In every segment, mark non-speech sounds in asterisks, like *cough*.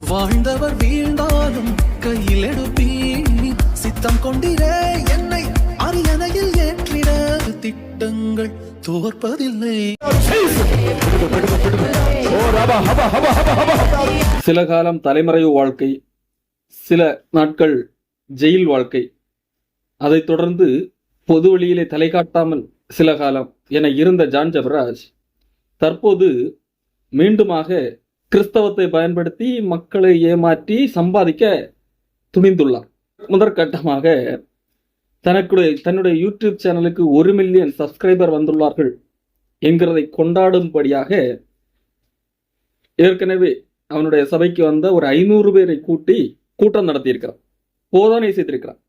வாழ்ந்தவர் வீழ்ந்தாலும் கையில் எடுப்பீ சித்தம் கொண்டிரே என்னை அரியணையில் ஏற்றிட திட்டங்கள் தோற்பதில்லை. சில காலம் தலைமறைவு வாழ்க்கை சில நாட்கள் ஜெயில் வாழ்க்கை. அதைத் தொடர்ந்து பொது வழியிலே தலை காட்டாமல் சில காலம் என இருந்த ஜான் ஜபராஜ் தற்போது மீண்டுமாக கிறிஸ்தவத்தை பயன்படுத்தி மக்களை ஏமாற்றி சம்பாதிக்க துணிந்துள்ளார் முதற்கட்டமாக தனக்குடைய தன்னுடைய யூடியூப் சேனலுக்கு ஒரு மில்லியன் சப்ஸ்கிரைபர் வந்துள்ளார்கள் என்கிறதை கொண்டாடும்படியாக ஏற்கனவே அவனுடைய சபைக்கு வந்த ஒரு ஐநூறு பேரை கூட்டி கூட்டம் நடத்தியிருக்கிறான். போதனை செய்திருக்கிறான்.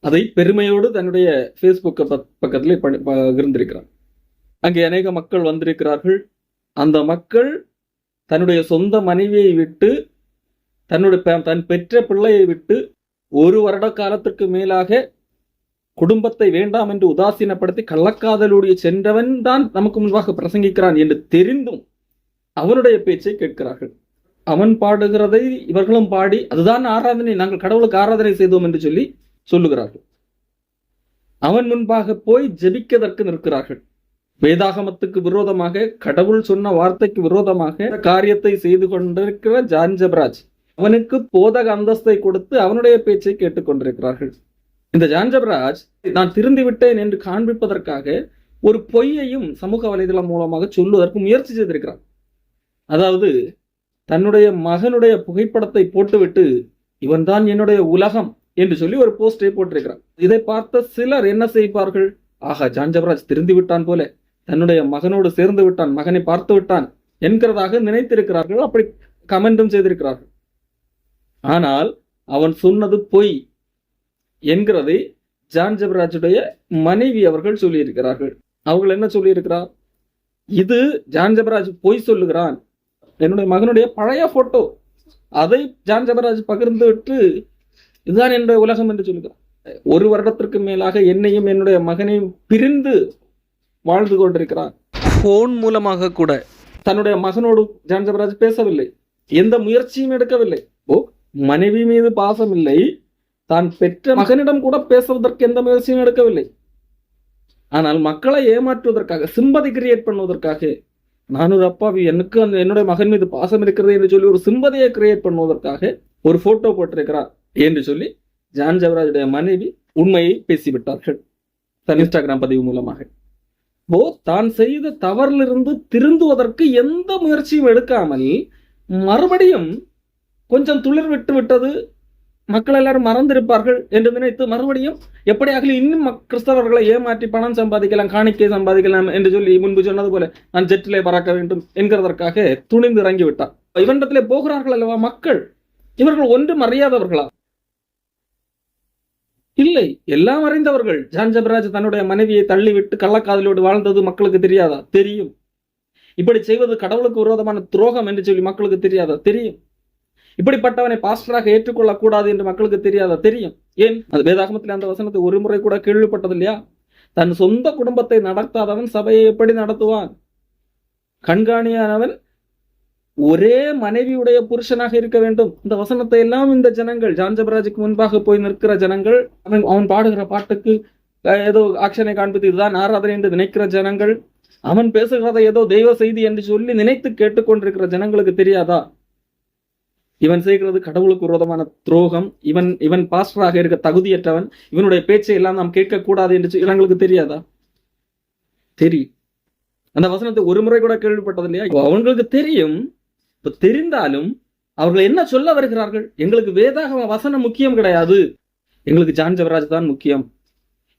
அதை பெருமையோடு தன்னுடைய ஃபேஸ்புக் பக்கத்திலே பணி- இருந்திருக்கிறான் அங்கே அநேக மக்கள் வந்திருக்கிறார்கள். அந்த மக்கள் தன்னுடைய சொந்த மனைவியை விட்டு தன்னுடைய தன் பெற்ற பிள்ளையை விட்டு ஒரு வருட காலத்திற்கு மேலாக குடும்பத்தை வேண்டாம் என்று உதாசீனப்படுத்தி கள்ளக்காதலுடைய சென்றவன் தான் நமக்கு முன்பாக பிரசங்கிக்கிறான் என்று தெரிந்தும் அவனுடைய பேச்சை கேட்கிறார்கள். அவன் பாடுகிறதை இவர்களும் பாடி அதுதான் ஆராதனை நாங்கள் கடவுளுக்கு ஆராதனை செய்தோம் என்று சொல்லி சொல்லுகிறார்கள். அவன் முன்பாக போய் ஜெபிக்கதற்கு நிற்கிறார்கள். வேதாகமத்துக்கு விரோதமாக கடவுள் சொன்ன வார்த்தைக்கு விரோதமாக காரியத்தை செய்து கொண்டிருக்கிற ஜான் ஜபராஜ். அவனுக்கு போதக அந்தஸ்தை கொடுத்து அவனுடைய பேச்சை கேட்டுக்கொண்டிருக்கிறார்கள் இந்த ஜான் ஜபராஜ் நான் திருந்தி விட்டேன் என்று காண்பிப்பதற்காக ஒரு பொய்யையும் சமூக வலைதளம் மூலமாக சொல்லுவதற்கு முயற்சி செய்திருக்கிறான். அதாவது தன்னுடைய மகனுடைய புகைப்படத்தை போட்டுவிட்டு இவன்தான் என்னுடைய உலகம் என்று சொல்லி ஒரு போஸ்டை போட்டிருக்கிறான். இதை பார்த்த சிலர் என்ன செய்வார்கள்? ஆகா ஜான்ஜபராஜ் திருந்தி விட்டான் போல. தன்னுடைய மகனோடு சேர்ந்து விட்டான் மகனை பார்த்து விட்டான் என்கிறதாக நினைத்திருக்கிறார்கள். அப்படி கமெண்டும் செய்திருக்கிறார்கள். ஆனால் அவன் சொன்னது பொய் என்கிறதை ஜான் ஜபராஜுடைய மனைவி அவர்கள் சொல்லியிருக்கிறார்கள். அவர்கள் என்ன சொல்லியிருக்கிறார்? இது ஜான் ஜபராஜ் பொய் சொல்லுகிறான். என்னுடைய மகனுடைய பழைய போட்டோ அதை ஜான் ஜபராஜ் பகிர்ந்து விட்டு இதுதான் என்னுடைய உலகம் என்று சொல்லுகிறார். ஒரு வருடத்திற்கு மேலாக என்னையும் என்னுடைய மகனையும் பிரிந்து வாழ்ந்து கொண்டிருக்கிறான். போன் மூலமாக கூட. தன்னுடைய மகனோடு ஜான் ஜபராஜ் பேசவில்லை. எந்த முயற்சியும் எடுக்கவில்லை. ஓ மனைவி மீது பாசம் இல்லை. தான் பெற்ற மகனிடம் கூட பேசுவதற்கு எந்த முயற்சியும் எடுக்கவில்லை. ஆனால் மக்களை ஏமாற்றுவதற்காக சிம்பதி கிரியேட் பண்ணுவதற்காக நான் ஒரு அப்பாவி எனக்கு அந்த என்னுடைய மகன் மீது பாசம் இருக்கிறது என்று சொல்லி ஒரு சிம்பதியை கிரியேட் பண்ணுவதற்காக ஒரு போட்டோ போட்டிருக்கிறார் என்று சொல்லி ஜான் ஜவராஜுடைய மனைவி உண்மையை பேசிவிட்டார்கள். தன் இன்ஸ்டாகிராம் பதிவு மூலமாக. ஓ தான் செய்த தவறிலிருந்து திருந்துவதற்கு எந்த முயற்சியும் எடுக்காமல் மறுபடியும் கொஞ்சம் துளிர் விட்டு விட்டது மக்கள் எல்லாரும் மறந்திருப்பார்கள் என்று நினைத்து மறுபடியும் எப்படியாக இன்னும் கிறிஸ்தவர்களை ஏமாற்றி பணம் சம்பாதிக்கலாம் காணிக்கை சம்பாதிக்கலாம் என்று சொல்லி முன்பு சொன்னது போல நான் ஜெட்டிலே பறக்க வேண்டும் என்கிறதற்காக துணிந்து இறங்கி விட்டார் இவனிடத்திலே போகிறார்கள் அல்லவா மக்கள்? இவர்கள் ஒன்றும் அறியாதவர்களா? இல்லை எல்லாம் அறிந்தவர்கள். ஜான் ஜபராஜ் தன்னுடைய மனைவியை தள்ளிவிட்டு கள்ளக்காதலோடு வாழ்ந்தது மக்களுக்கு தெரியாதா? தெரியும். இப்படி செய்வது கடவுளுக்கு விரோதமான துரோகம் என்று சொல்லி மக்களுக்கு தெரியாதா? தெரியும். இப்படிப்பட்டவனை பாஸ்டராக ஏற்றுக்கொள்ளக்கூடாது என்று மக்களுக்கு தெரியாதா? தெரியும். ஏன்? அது வேதாகமத்தில் அந்த வசனத்தை ஒரு முறை கூட கேள்விப்பட்டது இல்லையா? தன் சொந்த குடும்பத்தை நடத்தாதவன் சபையை எப்படி நடத்துவான்? கண்காணியானவன் ஒரே மனைவியுடைய புருஷனாக இருக்க வேண்டும். இந்த வசனத்தை எல்லாம் இந்த ஜனங்கள் ஜான்ஜபராஜுக்கு முன்பாக போய் நிற்கிற ஜனங்கள் அவன் அவன் பாடுகிற பாட்டுக்கு ஏதோ ஆக்ஷனை காண்பித்து இதுதான் ஆராதனை என்று நினைக்கிற ஜனங்கள் அவன் பேசுகிறத ஏதோ தெய்வ செய்தி என்று சொல்லி நினைத்து கேட்டுக்கொண்டிருக்கிற ஜனங்களுக்கு தெரியாதா? இவன் செய்கிறது கடவுளுக்கு விரோதமான துரோகம். இவன் இவன் பாஸ்டராக இருக்க தகுதியற்றவன். இவனுடைய பேச்சை எல்லாம் நாம் கேட்கக்கூடாது என்று ஜனங்களுக்கு இவங்களுக்கு தெரியாதா? தெரியும். அந்த வசனத்தை ஒரு முறை கூட கேள்விப்பட்டது இல்லையா அவங்களுக்கு தெரியும். இப்போ தெரிந்தாலும் அவர்கள் என்ன சொல்ல வருகிறார்கள்? எங்களுக்கு வேதாக வசனம் முக்கியம் கிடையாது. எங்களுக்கு ஜான் ஜவராஜ் தான் முக்கியம்.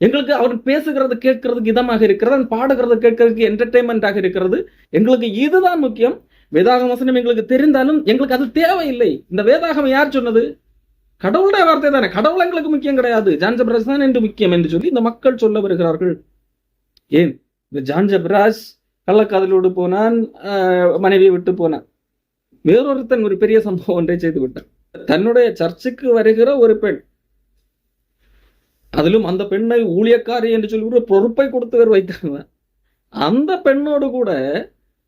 எங்களுக்கு அவர் பேசுகிறது கேட்கறதுக்கு இதமாக இருக்கிறது அவன் பாடுகிறது கேட்கறதுக்கு என்டர்டைன்மெண்டாக இருக்கிறது. எங்களுக்கு இதுதான் முக்கியம். வேதாகம் வசனம் எங்களுக்கு தெரிந்தாலும் எங்களுக்கு அது தேவையில்லை. இந்த வேதாகம் யார் சொன்னது? கடவுளுடைய வார்த்தை தானே. கடவுள் எங்களுக்கு முக்கியம் கிடையாது. ஜான் ஜபராஜ் தான் என்று முக்கியம் என்று சொல்லி இந்த மக்கள் சொல்ல வருகிறார்கள். ஏன்? இந்த ஜான் ஜபராஜ் கள்ளக்காதலோடு போனான் ஆஹ், மனைவியை விட்டு போனான். வேறொருத்தன் ஒரு பெரிய சம்பவம் ஒன்றை செய்து விட்டான். தன்னுடைய சர்ச்சுக்கு வருகிற ஒரு பெண் அதிலும் அந்த பெண்ணை ஊழியக்காரி என்று சொல்லி ஒரு பொறுப்பை கொடுத்து வைத்தாங்க அந்த பெண்ணோடு கூட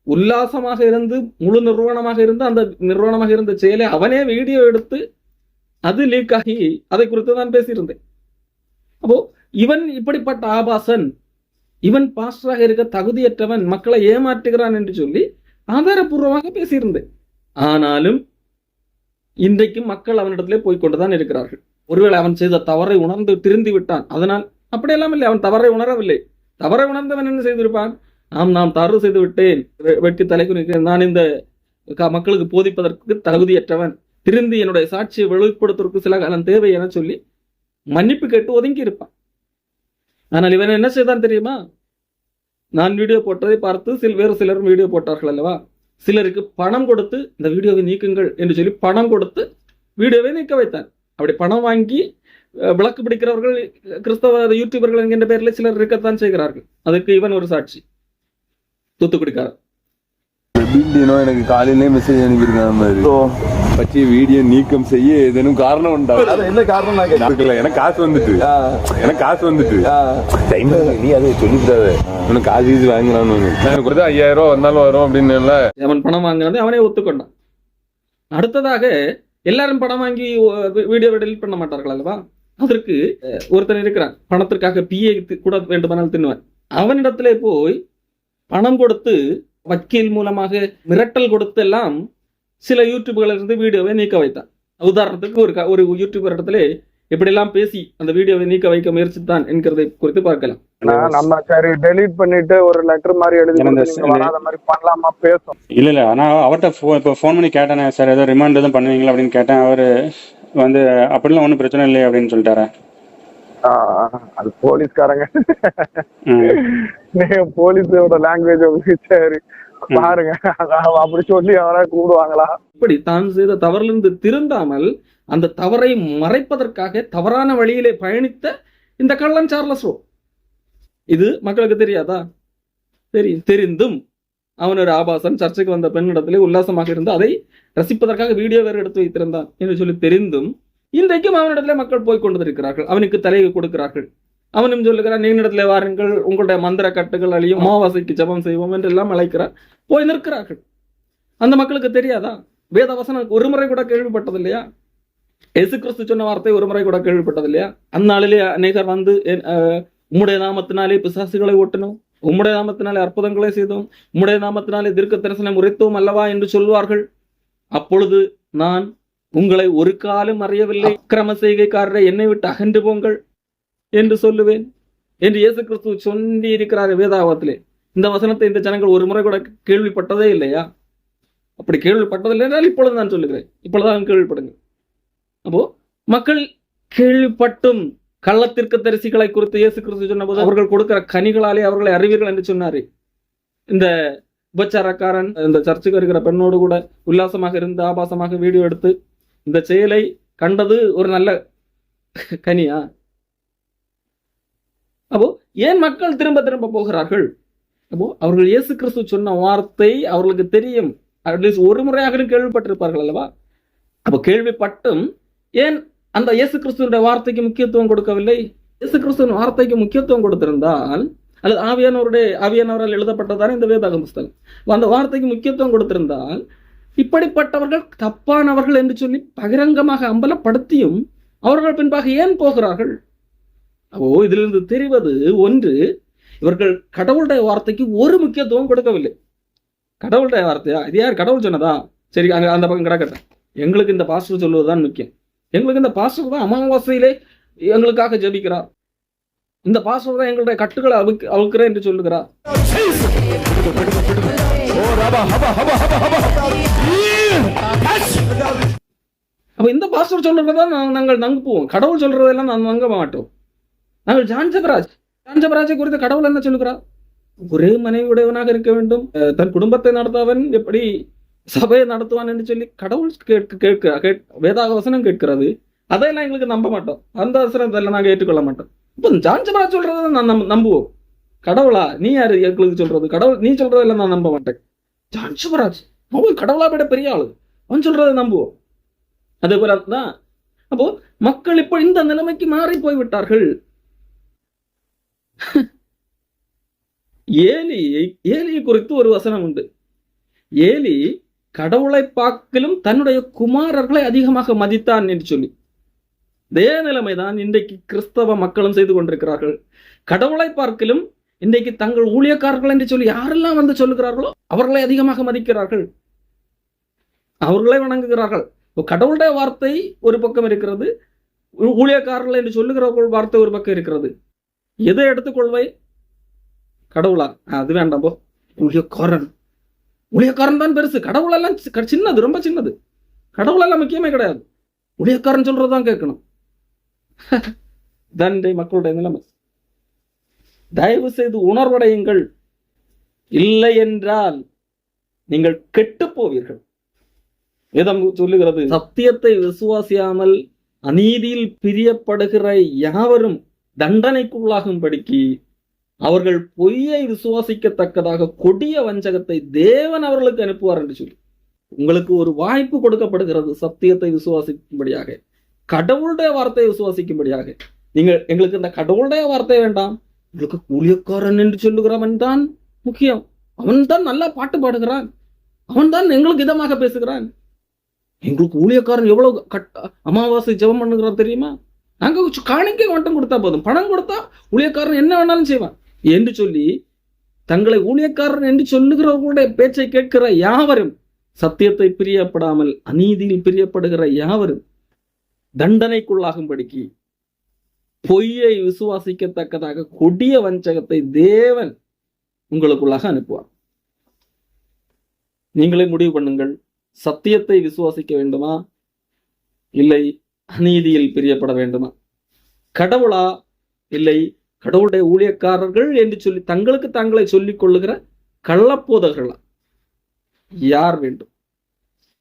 உல்லாசமாக இருந்து முழு நிறுவனமாக இருந்து அந்த நிறுவனமாக இருந்த செயலை அவனே வீடியோ எடுத்து அது லீக் ஆகி அதை குறித்து தான் பேசியிருந்தேன். அப்போ இவன் இப்படிப்பட்ட ஆபாசன் இவன் பாஸ்டராக இருக்க தகுதியற்றவன் மக்களை ஏமாற்றுகிறான் என்று சொல்லி ஆதாரபூர்வமாக பேசியிருந்தேன். ஆனாலும் இன்றைக்கும் மக்கள் அவனிடத்திலே போய்க்கொண்டுதான் இருக்கிறார்கள். ஒருவேளை அவன் செய்த தவறை உணர்ந்து திருந்தி விட்டான். அதனால் அப்படியெல்லாம் இல்லை. அவன் தவறை உணரவில்லை. தவறை உணர்ந்தவன் என்ன செய்திருப்பான்? ஆம் நாம் தவறு செய்து விட்டேன். வெ- வெட்கி தலைக்கு நிற்கிறேன் நான் இந்த மக்களுக்கு போதிப்பதற்கு தகுதியற்றவன். திருந்தி என்னுடைய சாட்சியை வெளிப்படுத்துவதற்கு சில காலம் தேவை என சொல்லி மன்னிப்பு கேட்டு ஒதுங்கி இருப்பான் ஆனால் இவன் என்ன செய்தான் தெரியுமா? நான் வீடியோ போட்டதை பார்த்து சில வேறு சிலரும் வீடியோ போட்டார்கள் அல்லவா? சிலருக்கு பணம் கொடுத்து இந்த வீடியோவை நீக்குங்கள் என்று சொல்லி பணம் கொடுத்து வீடியோவை நீக்க வைத்தான் அப்படி பணம் வாங்கி விளக்கு பிடிக்கிறவர்கள் கிறிஸ்தவ யூடியூபர்கள் என்கின்ற பெயரில் சிலர் இருக்கத்தான் செய்கிறார்கள். அதுக்கு இவன் ஒரு சாட்சி. தூத்துக்குடிக்காரர். பில்டினோ எனக்கு காலையிலே மெசேஜ் அனுப்பியிருக்காங்க மாதிரி பற்றி வீடியோ நீக்கம் செய்ய ஏதேனும் காரணம் உண்டா? அது என்ன காரணம் நான். இருக்குல்ல, எனக்கு காசு வந்துட்டு. எனக்கு காசு வந்துட்டு. டைம் நீ அதை சொல்லிவிடாத. உனக்கு காசு கீசு வாங்கலாம்னு எனக்கு கொடுத்தா ஐயாயிரம் ரூபா வந்தாலும் வரும் அப்படின்னு அவன் பணம் வாங்கினதை அவனே ஒத்துக்கொண்டான். அடுத்ததாக எல்லாரும் பணம் வாங்கி வீடியோவை டெலிட் பண்ண மாட்டார்கள் அல்லவா? அதற்கு ஒருத்தன் இருக்கிறான். பணத்திற்காக பிஏ கூட வேண்டுமானால் தின்னுவன். அவனிடத்திலே போய் பணம் கொடுத்து வக்கீல் மூலமாக மிரட்டல் கொடுத்து எல்லாம் சில யூடியூப்களில் இருந்து வீடியோவை நீக்க வைத்தான். உதாரணத்துக்கு ஒரு க- ஒரு யூடியூபர் இடத்துல இப்படியெல்லாம் பேசி அந்த வீடியோவை நீக்க வைக்க முயற்சித்தான் என்கிறதை குறித்து பார்க்கலாம். நம்ம சரி டெலீட் பண்ணிட்டு ஒரு லெட்டர் மாதிரி எழுதி மாதிரி பண்ணலாமா பேசும். இல்ல இல்ல ஆனா அவர்கிட்ட இப்போ ஃபோன் பண்ணி கேட்டேனே சார் ஏதோ ரிமாண்ட் எதுவும் பண்ணுவீங்களா? அப்படின்னு கேட்டேன். அவரு வந்து அப்படிலாம் ஒன்றும் பிரச்சனை இல்லை அப்படின்னு சொல்லிட்டாரு. அது போலீஸ்காரங்க. *laughs* போலீஸோட லாங்குவேஜ் உங்களுக்கு சரி. பாருங்க அப்படி சொல்லி அவரை கூடுவாங்களா இப்படி தான் செய்த தவறிலிருந்து திருந்தாமல் அந்த தவறை மறைப்பதற்காக தவறான வழியிலே பயணித்த இந்த கள்ளன் சார்லஸ் இது மக்களுக்கு தெரியாதா? தெரியும் தெரிந்தும் அவன் ஒரு ஆபாசன். சர்ச்சைக்கு வந்த பெண்ணிடத்திலே உல்லாசமாக இருந்து அதை ரசிப்பதற்காக வீடியோ வேறு எடுத்து வைத்திருந்தான் என்று சொல்லி தெரிந்தும் இன்றைக்கும் அவனிடத்துல மக்கள் போய் கொண்டிருக்கிறார்கள். அவனுக்கு தலையை கொடுக்கிறார்கள். அவனும் சொல்லுகிறான் நீனிடத்திலே வாருங்கள் உங்களுடைய மந்திர கட்டுகள் அழியும் அமாவாசைக்கு ஜபம் செய்வோம் என்றெல்லாம் அழைக்கிறார். போய் நிற்கிறார்கள். அந்த மக்களுக்கு தெரியாதா? வேத வசனம் ஒரு முறை கூட கேள்விப்பட்டது இல்லையா எசு கிறிஸ்து சொன்ன வார்த்தை ஒரு முறை கூட கேள்விப்பட்டது இல்லையா அந்நாளிலே அநேகர் வந்து உம்முடைய நாமத்தினாலே பிசாசுகளை ஓட்டணும் உம்முடைய நாமத்தினாலே அற்புதங்களை செய்தோம் உம்முடைய நாமத்தினாலே தீர்க்க தரிசனம் உரைத்தோம் அல்லவா? என்று சொல்வார்கள். அப்பொழுது நான் உங்களை ஒரு காலம் அறியவில்லை. அக்கிரம செய்கைக்காரரை என்னை விட்டு அகன்று போங்கள் என்று சொல்லுவேன். என்று இயேசு கிறிஸ்து சொல்லி இருக்கிறார் வேதாவத்திலே இந்த வசனத்தை இந்த ஜனங்கள் ஒரு முறை கூட கேள்விப்பட்டதே இல்லையா? அப்படி கேள்விப்பட்டதில்லை என்றால் இப்பொழுது நான் சொல்லுகிறேன். இப்பொழுதுதான் கேள்விப்படுங்க அப்போ மக்கள் கேள்விப்பட்டும் கள்ளத்திற்கு தரிசிகளை குறித்து இயேசு கிறிஸ்து சொன்னபோது அவர்கள் கொடுக்கிற கனிகளாலே அவர்களை அறிவீர்கள் என்று சொன்னாரு. இந்த உபச்சாரக்காரன் இந்த சர்ச்சுக்கு இருக்கிற பெண்ணோடு கூட உல்லாசமாக இருந்து ஆபாசமாக வீடியோ எடுத்து இந்த செயலை கண்டது ஒரு நல்ல கனியா? அப்போ ஏன் மக்கள் திரும்ப திரும்ப போகிறார்கள்? அப்போ அவர்கள் இயேசு கிறிஸ்து சொன்ன வார்த்தை அவர்களுக்கு தெரியும். அட்லீஸ்ட் ஒரு முறையாக கேள்விப்பட்டிருப்பார்கள் அல்லவா? அப்போ கேள்விப்பட்டும். ஏன் அந்த இயேசு கிறிஸ்துவனுடைய வார்த்தைக்கு முக்கியத்துவம் கொடுக்கவில்லை? இயேசு கிறிஸ்துவின் வார்த்தைக்கு முக்கியத்துவம் கொடுத்திருந்தால் அல்லது ஆவியானவருடைய ஆவியானவரால் எழுதப்பட்டதான இந்த வேதாகம் புஸ்தகம். அந்த வார்த்தைக்கு முக்கியத்துவம் கொடுத்திருந்தால் இப்படிப்பட்டவர்கள் தப்பானவர்கள் என்று சொல்லி பகிரங்கமாக அம்பலப்படுத்தியும் அவர்கள் பின்பாக ஏன் போகிறார்கள்? அப்போ இதிலிருந்து தெரிவது ஒன்று இவர்கள் கடவுளுடைய வார்த்தைக்கு ஒரு முக்கியத்துவம் கொடுக்கவில்லை. கடவுளுடைய வார்த்தையா இது யார்? கடவுள் சொன்னதா? சரி அங்க அந்த பக்கம் கிடக்கட்டும். எங்களுக்கு இந்த பாஸ்டர் சொல்வதுதான் முக்கியம். எங்களுக்கு இந்த பாஸ்டர் தான் அமாவாசையிலே எங்களுக்காக ஜபிக்கிறார். இந்த பாஸ்டர் தான் எங்களுடைய கட்டுகளை அவுக்கு அவுக்கிறேன் என்று சொல்லுகிறார். அப்ப இந்த பாஸ்டர் சொல்றதான் நாங்க- நாங்கள் நம்புவோம் கடவுள் சொல்றதெல்லாம் நான் நம்ப மாட்டோம். நாங்கள் ஜான் ஜெபராஜ். ஜான் ஜெபராஜை குறித்து கடவுள் என்ன சொல்லுகிறார்? ஒரே மனைவி உடையவனாக இருக்க வேண்டும். தன் குடும்பத்தை நடத்தவன் எப்படி சபையை நடத்துவான் என்று சொல்லி கடவுள் கேட்க கேட்க கேட் வேதாக வசனம் கேட்கிறது. அதையெல்லாம் எங்களுக்கு நம்ப மாட்டோம். அந்த வசனத்தை நாங்கள் ஏற்றுக்கொள்ள மாட்டோம். இப்போ ஜான் ஜெபராஜ் சொல்றதை நான் நம்ப நம்புவோம். கடவுளா நீ யாரு எங்களுக்கு சொல்றது? கடவுள் நீ சொல்றதெல்லாம் நான் நம்ப மாட்டேன். ஜான் சிவராஜ் அவன் கடவுளா விட பெரிய ஆளு. அவன் சொல்றதை நம்புவோம். அதே போல தான் அப்போ மக்கள் இப்போ இந்த நிலைமைக்கு மாறி போய்விட்டார்கள். ஏலி ஏலியை குறித்து ஒரு வசனம் உண்டு. ஏலி கடவுளை பார்க்கலும் தன்னுடைய குமாரர்களை அதிகமாக மதித்தான் என்று சொல்லி. இதே நிலைமைதான் இன்றைக்கு கிறிஸ்தவ மக்களும் செய்து கொண்டிருக்கிறார்கள். கடவுளை பார்க்கிலும் இன்றைக்கு தங்கள் ஊழியக்காரர்கள் என்று சொல்லி யாரெல்லாம் வந்து சொல்லுகிறார்களோ அவர்களை அதிகமாக மதிக்கிறார்கள். அவர்களை வணங்குகிறார்கள். இப்போ கடவுளுடைய வார்த்தை ஒரு பக்கம் இருக்கிறது ஊழியக்காரர்கள் என்று சொல்லுகிறவர்கள் வார்த்தை ஒரு பக்கம் இருக்கிறது. எதை எடுத்துக்கொள்வை கடவுளா? அது வேண்டாம் போ. ஊழியக்காரன். ஊழியக்காரன் தான் பெருசு. கடவுள் எல்லாம் சின்னது ரொம்ப சின்னது. கடவுள் எல்லாம் முக்கியமே கிடையாது. ஊழியக்காரன் சொல்றதுதான் கேட்கணும். *laughs* தான் மக்களுடைய நிலைமை. தயவு செய்து உணர்வடையுங்கள். இல்லை என்றால் நீங்கள் கெட்டு போவீர்கள் வேதம் சொல்லுகிறது சத்தியத்தை விசுவாசியாமல் அநீதியில் பிரியப்படுகிற யாவரும் தண்டனைக்குள்ளாகும்படிக்கு அவர்கள் பொய்யை விசுவாசிக்கத்தக்கதாக கொடிய வஞ்சகத்தை தேவன் அவர்களுக்கு அனுப்புவார் என்று சொல்லி. உங்களுக்கு ஒரு வாய்ப்பு கொடுக்கப்படுகிறது சத்தியத்தை விசுவாசிக்கும்படியாக கடவுளுடைய வார்த்தையை விசுவாசிக்கும்படியாக. நீங்கள் எங்களுக்கு இந்த கடவுளுடைய வார்த்தை வேண்டாம். உங்களுக்கு கூலியக்காரன் என்று சொல்லுகிறவன் தான் முக்கியம். அவன் தான் நல்லா பாட்டு பாடுகிறான். அவன் தான் எங்களுக்கு இதமாக பேசுகிறான். எங்களுக்கு ஊழியக்காரன் எவ்வளவு கட் அமாவாசை ஜெபம் பண்ணுகிறான் தெரியுமா? நாங்க கொஞ்சம் காணிக்கை மட்டும் கொடுத்தா போதும். பணம் கொடுத்தா ஊழியக்காரன் என்ன வேணாலும் செய்வான். என்று சொல்லி தங்களை ஊழியக்காரன் என்று சொல்லுகிறவர்களுடைய பேச்சை கேட்கிற யாவரும் சத்தியத்தை பிரியப்படாமல் அநீதியில் பிரியப்படுகிற யாவரும் தண்டனைக்குள்ளாகும்படிக்கு பொய்யை விசுவாசிக்கத்தக்கதாக கொடிய வஞ்சகத்தை தேவன் உங்களுக்குள்ளாக அனுப்புவார். நீங்களே முடிவு பண்ணுங்கள். சத்தியத்தை விசுவாசிக்க வேண்டுமா? இல்லை அநீதியில் பிரியப்பட வேண்டுமா? கடவுளா? இல்லை கடவுளுடைய ஊழியக்காரர்கள் என்று சொல்லி தங்களுக்கு தங்களை சொல்லிக் கொள்ளுகிற கள்ளப்போதர்களா யார் வேண்டும்?